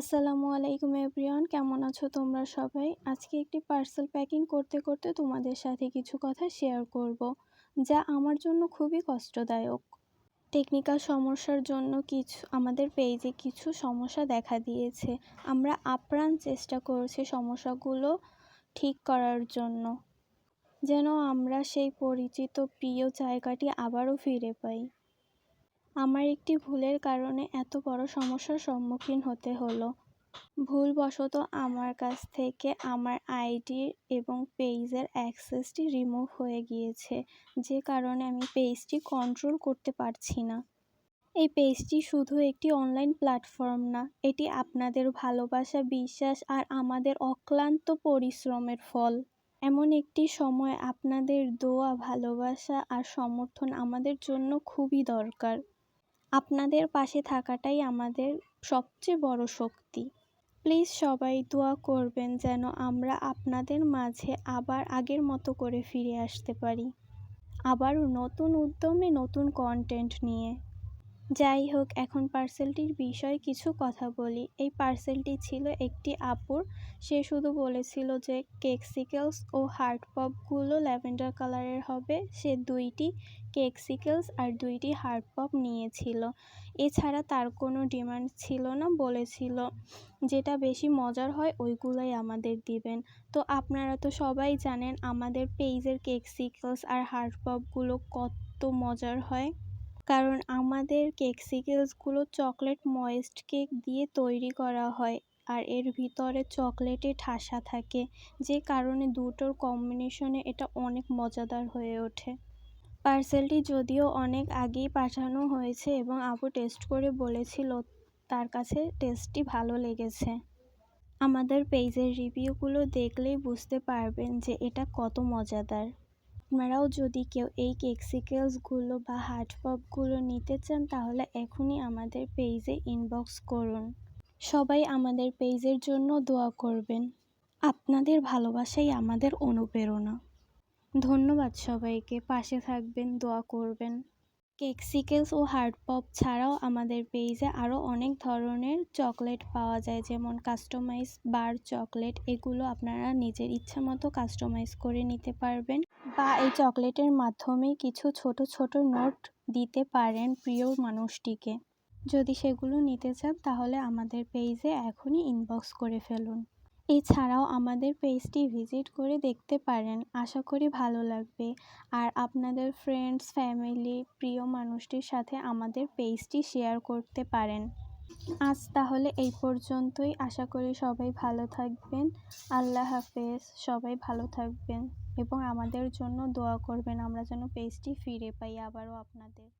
আসসালামু আলাইকুম এভরিওয়ান, কেমন আছো তোমরা সবাই? আজকে একটি পার্সেল প্যাকিং করতে করতে তোমাদের সাথে কিছু কথা শেয়ার করব, যা আমার জন্য খুবই কষ্টদায়ক। টেকনিক্যাল সমস্যার জন্য কিছু, আমাদের পেজে কিছু সমস্যা দেখা দিয়েছে। আমরা আপ্রাণ চেষ্টা করছি সমস্যাগুলো ঠিক করার জন্য, যেন আমরা সেই পরিচিত প্রিয় জায়গাটি আবারও ফিরে পাই। আমার একটি ভুলের কারণে এত বড় সমস্যার সম্মুখীন হতে হলো। ভুলবশত আমার কাছ থেকে আমার আইডি এবং পেজের অ্যাক্সেসটি রিমুভ হয়ে গিয়েছে, যে কারণে আমি পেজটি কন্ট্রোল করতে পারছি না। এই পেজটি শুধু একটি অনলাইন প্ল্যাটফর্ম না, এটি আপনাদের ভালোবাসা, বিশ্বাস আর আমাদের অক্লান্ত পরিশ্রমের ফল। এমন একটি সময় আপনাদের দোয়া, ভালোবাসা আর সমর্থন আমাদের জন্য খুবই দরকার। আপনাদের পাশে থাকাটাই আমাদের সবচেয়ে বড় শক্তি। প্লিজ সবাই দোয়া করবেন যেন আমরা আপনাদের মাঝে আবার আগের মতো করে ফিরে আসতে পারি। আবার নতুন উদ্যমে নতুন কন্টেন্ট নিয়ে। যাই হোক, এখন পার্সেলটির বিষয়ে কিছু কথা বলি। এই পার্সেলটি ছিল একটি আপুর। সে শুধু বলেছিল যে কেকসিকেলস ও হার্ট পপগুলো ল্যাভেন্ডার কালারের হবে। সে দুইটি কেকসিকেলস আর দুইটি হার্ট পপ নিয়েছিল। এছাড়া তার কোনো ডিমান্ড ছিল না, বলেছিল যেটা বেশি মজার হয় ওইগুলোই আমাদের দিবেন। তো আপনারা তো সবাই জানেন আমাদের পেজের কেকসিকেলস আর হার্ট পপগুলো কত মজার হয়। কারণ আমাদের কেকসিকেলসগুলো চকলেট ময়েস্ট কেক দিয়ে তৈরি করা হয় আর এর ভিতরে চকলেটে ঠাসা থাকে, যে কারণে দুটোর কম্বিনেশনে এটা অনেক মজাদার হয়ে ওঠে। পার্সেলটি যদিও অনেক আগেই পাঠানো হয়েছে এবং আপু টেস্ট করে বলেছিল তার কাছে টেস্টটি ভালো লেগেছে। আমাদের পেজের রিভিউগুলো দেখলেই বুঝতে পারবেন যে এটা কত মজাদার। আপনারাও যদি কেউ এই কেকসিকেলসগুলো বা হার্ড পপগুলো নিতে চান, তাহলে এখনই আমাদের পেজে ইনবক্স করুন। সবাই আমাদের পেজের জন্য দোয়া করবেন। আপনাদের ভালোবাসাই আমাদের অনুপ্রেরণা। ধন্যবাদ সবাইকে। পাশে থাকবেন, দোয়া করবেন। কেকসিকেলস ও হার্ড পপ ছাড়াও আমাদের পেজে আরও অনেক ধরনের চকলেট পাওয়া যায়, যেমন কাস্টমাইজ বার চকলেট। এগুলো আপনারা নিজের ইচ্ছা মতো কাস্টমাইজ করে নিতে পারবেন। বা এই চকলেটের মাধ্যমে কিছু ছোট ছোট নোট দিতে পারেন প্রিয় মানুষটিকে। যদি সেগুলো নিতে চান, তাহলে আমাদের পেজে এখনই ইনবক্স করে ফেলুন। এছাড়াও আমাদের পেজটি ভিজিট করে দেখতে পারেন। আশা করি ভালো লাগবে। আর আপনাদের ফ্রেন্ডস ফ্যামিলি প্রিয় মানুষটির সাথে আমাদের পেজটি শেয়ার করতে পারেন। আজ তাহলে এই পর্যন্তই। আশা করি সবাই ভালো থাকবেন। আল্লাহ হাফেজ। সবাই ভালো থাকবেন এবং আমাদের জন্য দোয়া করবেন। আমরা যেন পেজটি ফিরে পাই আবারও আপনাদের।